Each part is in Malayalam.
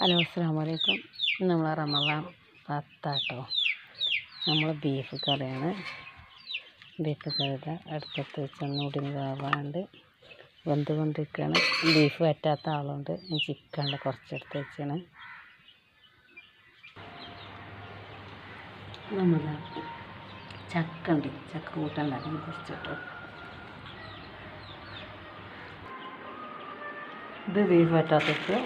ഹലോ അസ്സാം വലൈക്കും ഇന്ന് നമ്മൾ റമദാൻ പത്താട്ടോ. നമ്മൾ ബീഫ് കറിയാണ്. ബീഫ് കറിയുടെ അടുപ്പത്ത് വെച്ച് ഒന്നുകൂടി വേവാണ്ട് വെന്ത് കൊണ്ടിരിക്കുകയാണ്. ബീഫ് പറ്റാത്ത ആളുണ്ട്. ചിക്കന്റെ കുറച്ചെടുത്ത് വെച്ചാണ്. നമ്മൾ ചക്ക ഉണ്ട്. ചക്ക കൂട്ടാൻ കുറച്ചിട്ടോ. ഇത് ബീഫ് പറ്റാത്തത്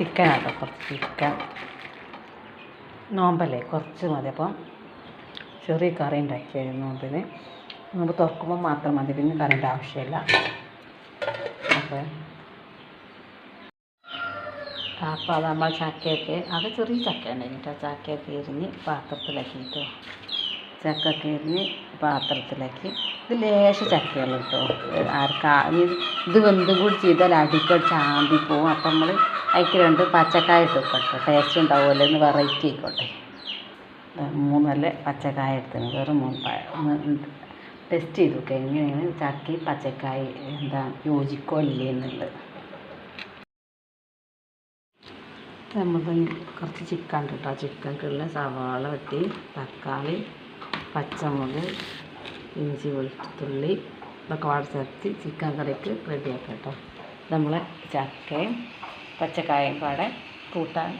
ചിക്കൻ ആട്ടോ കുറച്ച് ചിക്കൻ. നോമ്പല്ലേ കുറച്ച് മതി. അപ്പം ചെറിയ കറി ഉണ്ടാക്കിയായിരുന്നു നോമ്പിന്. നോമ്പ് തുറക്കുമ്പോൾ മാത്രം മതി പിന്നെ കറിന്റെ ആവശ്യമില്ല. അപ്പോൾ അപ്പോൾ അത് നമ്മൾ ചക്കയൊക്കെ അത് ചെറിയ ചക്ക ഉണ്ടായിരുന്നു ചക്കയൊക്കെ എരിഞ്ഞ് പാത്രത്തിലാക്കിയിട്ടോ ഒക്കെ എരിഞ്ഞ് പാത്രത്തിലാക്കി. ഇത് ലേശ ചക്കയുള്ളൂ കേട്ടോ. ആർക്കാ ഇത് വെന്തും കൂടി ചെയ്താൽ അടിക്കടി ചാമ്പി പോവും അപ്പം നമ്മൾ അതിക്ക് രണ്ട് പച്ചക്കായ ഇട്ട് വെക്കട്ടെ ടേസ്റ്റ് ഉണ്ടാവുമല്ലോ എന്ന് വെറൈറ്റി ആയിക്കോട്ടെ. മൂന്നല്ല പച്ചക്കായ എടുത്തിന്. വെറും മൂന്ന് ടെസ്റ്റ് ചെയ്തു നോക്കുക എങ്ങനെയാണ് ചക്കി പച്ചക്കായ എന്താ യോജിക്കോ ഇല്ലേ എന്നുള്ളത് നമ്മൾ കുറച്ച് ചിക്കൻ കേട്ടോ കിട്ടുന്ന സവാള വെട്ടി തക്കാളി പച്ചമുളക് ഇഞ്ചി വെളുത്തുള്ളി ഇതൊക്കെ വറുത്തെടുത്ത് ചിക്കൻ കറിക്ക് റെഡിയാക്കാം കേട്ടോ. നമ്മളെ ചക്കയും പച്ചക്കായും പാടെ കൂട്ടാൻ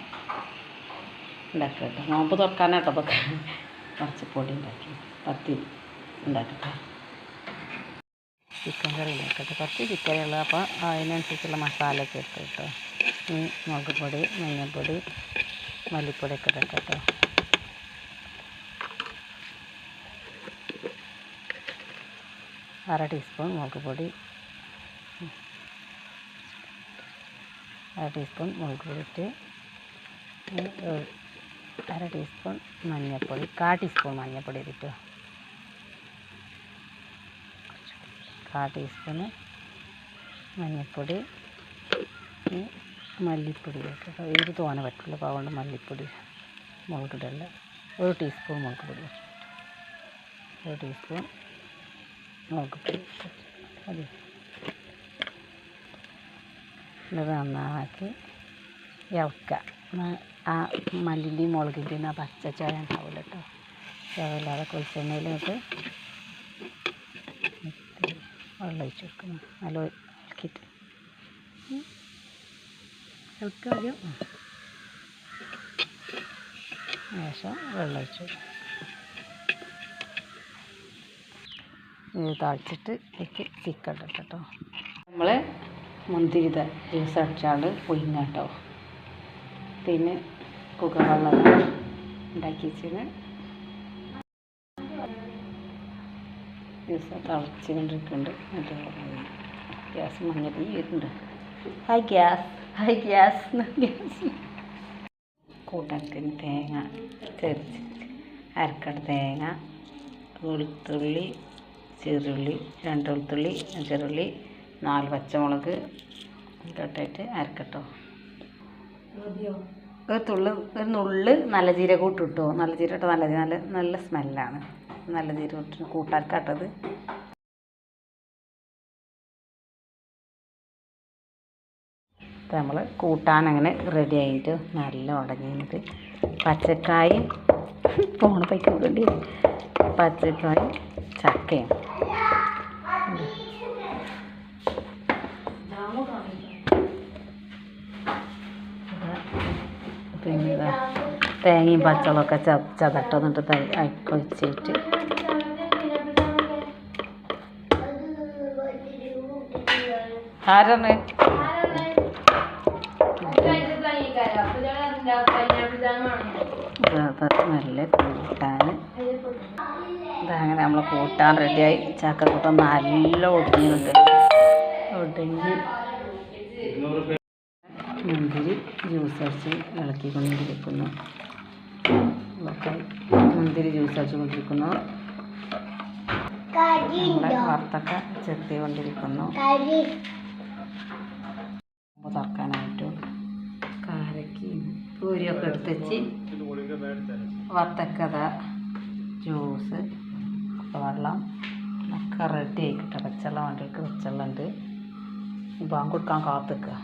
ഉണ്ടാക്കുക കേട്ടോ. നോമ്പ് തുറക്കാനാട്ടോ കുറച്ച് പൊടി ഉണ്ടാക്കി. പത്തി ഉണ്ടാക്കട്ടെ. ചിക്കൻ കറി ഉണ്ടാക്കട്ടെ. കുറച്ച് ചിക്കൻ ഉള്ളത് അപ്പോൾ അതിനനുസരിച്ചുള്ള മസാലയൊക്കെ ഇട്ട് കേട്ടോ. മുളക് പൊടി മഞ്ഞൾപ്പൊടി മല്ലിപ്പൊടിയൊക്കെ ഇടട്ടെ കേട്ടോ. അര ടീസ്പൂൺ മുളക് അര ടീസ്പൂൺ മുളക് പൊടിയിട്ട് അര ടീസ്പൂൺ മഞ്ഞൾപ്പൊടി കാ ടീസ്പൂൺ മഞ്ഞൾപ്പൊടി ഇട്ടോ കാ ടീസ്പൂണ് മഞ്ഞൾപ്പൊടി മല്ലിപ്പൊടി കേട്ടോ ഇത് തോന പറ്റുള്ളൂ അപ്പോൾ അതുകൊണ്ട് മല്ലിപ്പൊടി മുളക് ഇടല്ല ഒരു ടീസ്പൂൺ മുളക് പൊടി. ഒരു ടീസ്പൂൺ മുളക് പൊടി മതി ഇത് നന്നാക്കി ഇളക്കുക. ആ മല്ലിന്റെയും മുളകിന്റെയും ആ പച്ച ചായ ഉണ്ടാവില്ല കേട്ടോ. ചോയല്ലാതെ വെളിച്ചെണ്ണയിലിട്ട് വെള്ളം ഒഴിച്ച് കൊടുക്കണം. നല്ല ഇളക്കിയിട്ട് ഇളക്കുക ആദ്യം ശേഷം വെള്ളം ഒഴിച്ച് ഇത് തളിച്ചിട്ട് ഇതിലേക്ക് ചിക്കൻ ഇട്ടിട്ടോ നമ്മൾ മുന്തിരി ജ്യൂസ് അടിച്ചാൽ പുഴുങ്ങ കേട്ടോ പിന്നെ കുക്കർ വെള്ളം ഉണ്ടാക്കി വെച്ചിന്. ജ്യൂസ് തിളച്ച് കൊണ്ടിരിക്കുന്നുണ്ട് ഗ്യാസ് മഞ്ഞ വരുന്നുണ്ട് hi guys. Hi guys. Guys കൂട്ടാത്തിന് തേങ്ങ ചെറിച്ച് അരക്കട തേങ്ങ വെളുത്തുള്ളി ചെറുള്ളി രണ്ട് വെളുത്തുള്ളി ചെറുള്ളി നാല് പച്ചമുളക് ഇട്ടിട്ട് അരക്കട്ടോ. ഒരു തുള്ളി ഒരു നുള്ള് നല്ല ജീരകം ഇട്ട് കിട്ടുമോ നല്ല ജീരകം ഇട്ട് നല്ല നല്ല നല്ല സ്മെല്ലാണ്. നല്ല ജീരകം ഇട്ട് കൂട്ടാർക്കാട്ടത് നമ്മൾ കൂട്ടാൻ അങ്ങനെ റെഡി ആയിട്ട് നല്ല ഉടങ്ങിയിട്ട് പച്ചക്കായ പോണ പൈക്ക് കൊടുക്കേണ്ടി പച്ചക്കായ ചക്കയും. തേങ്ങയും പച്ചളമൊക്കെ ച തൈ കൊച്ചിട്ട് ആരാണ്? നല്ല കൂട്ടാൻ. ഇതങ്ങനെ നമ്മൾ കൂട്ടാൻ റെഡിയായി. ചക്കക്കൂട്ടം നല്ല ഒടിഞ്ഞുണ്ട് ഒടിഞ്ഞ് മുന്തിരി ജ്യൂസ് അടിച്ച് ഇളക്കിക്കൊണ്ടിരിക്കുന്നു. ഇതൊക്കെ മുന്തിരി ജ്യൂസ് അടിച്ചുകൊണ്ടിരിക്കുന്നു കൊണ്ടിരിക്കുന്നു വറുത്തൊക്കെ ചെത്തിക്കൊണ്ടിരിക്കുന്നു. തുറക്കാനായിട്ടും കാരക്കയും പൂരിയൊക്കെ എടുത്ത് വെച്ച് വത്തക്കഥ ജ്യൂസ് വെള്ളം ഒക്കെ റെഡി ആയിക്കിട്ടെ പച്ചവെള്ളം വേണ്ടിയിട്ട് പച്ചവെള്ളം ഉണ്ട്. ബാങ്ക് കൊടുക്കാൻ കാത്തിക്കുക.